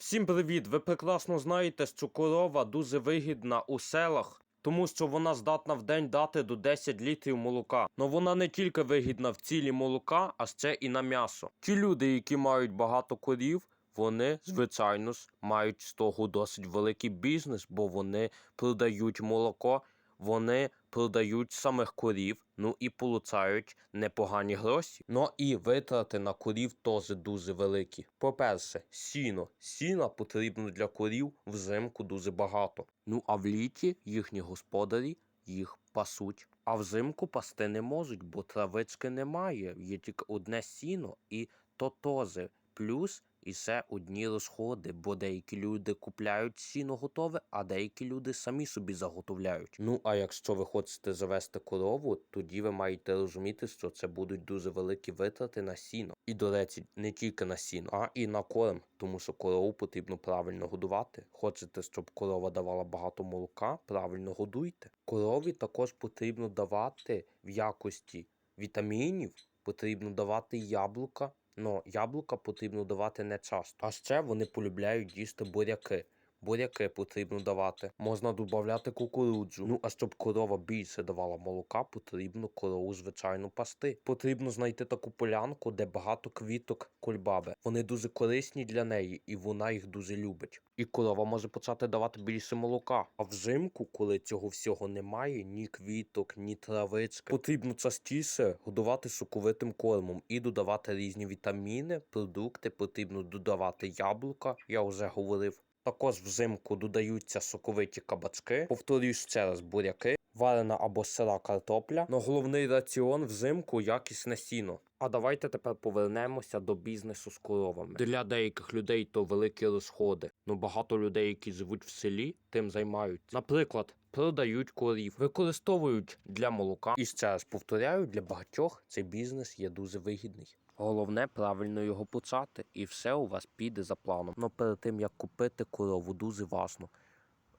Всім привіт! Ви прекрасно знаєте, що корова дуже вигідна у селах, тому що вона здатна в день дати до 10 літрів молока. Но вона не тільки вигідна в цілі молока, а ще і на м'ясо. Ті люди, які мають багато корів, вони, звичайно ж, мають з того досить великий бізнес, бо вони продають молоко, вони продають самих корів, ну і получають непогані гроші. Ну і витрати на корів теж дуже великі. По-перше, сіно. Сіна потрібно для корів взимку дуже багато. Ну а в літі їхні господарі їх пасуть. А взимку пасти не можуть, бо травички немає. Є тільки одне сіно і тотози. Плюс і ще одні розходи, бо деякі люди купляють сіно готове, а деякі люди самі собі заготовляють. Ну а якщо ви хочете завести корову, тоді ви маєте розуміти, що це будуть дуже великі витрати на сіно. І до речі, не тільки на сіно, а і на корм, тому що корову потрібно правильно годувати. Хочете, щоб корова давала багато молока, правильно годуйте. Корові також потрібно давати в якості вітамінів, потрібно давати яблука. Но яблука потрібно давати не часто. А ще вони полюбляють їсти буряки. Буряки потрібно давати. Можна додати кукурудзу. Ну а щоб корова більше давала молока, потрібно корову звичайно пасти. Потрібно знайти таку полянку, де багато квіток кульбаби. Вони дуже корисні для неї, і вона їх дуже любить. І корова може почати давати більше молока. А взимку, коли цього всього немає, ні квіток, ні травички, потрібно частіше годувати соковитим кормом і додавати різні вітаміни, продукти. Потрібно додавати яблука. Я вже говорив. Також взимку додаються соковиті кабачки, повторюю ще раз буряки, варена або сира картопля. Но головний раціон взимку якісне сіно. А давайте тепер повернемося до бізнесу з коровами. Для деяких людей то великі розходи. Ну багато людей, які живуть в селі, тим займаються. Наприклад, продають корів, використовують для молока. І ще раз повторяю, для багатьох цей бізнес є дуже вигідний. Головне правильно його почати, і все у вас піде за планом. Но перед тим як купити корову, дуже важно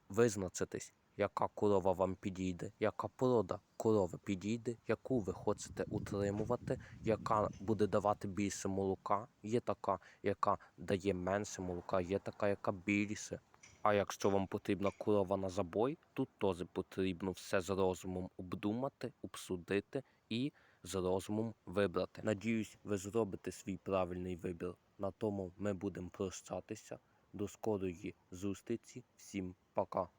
визначитись, яка корова вам підійде, яка порода корови підійде, яку ви хочете утримувати, яка буде давати більше молока. Є така, яка дає менше молока, є така, яка більше. А якщо вам потрібна корова на забой, тут теж потрібно все з розумом обдумати, обсудити і з розумом вибрати. Надіюсь, ви зробите свій правильний вибір. На тому ми будемо прощатися. До скорої зустрічі. Всім пока.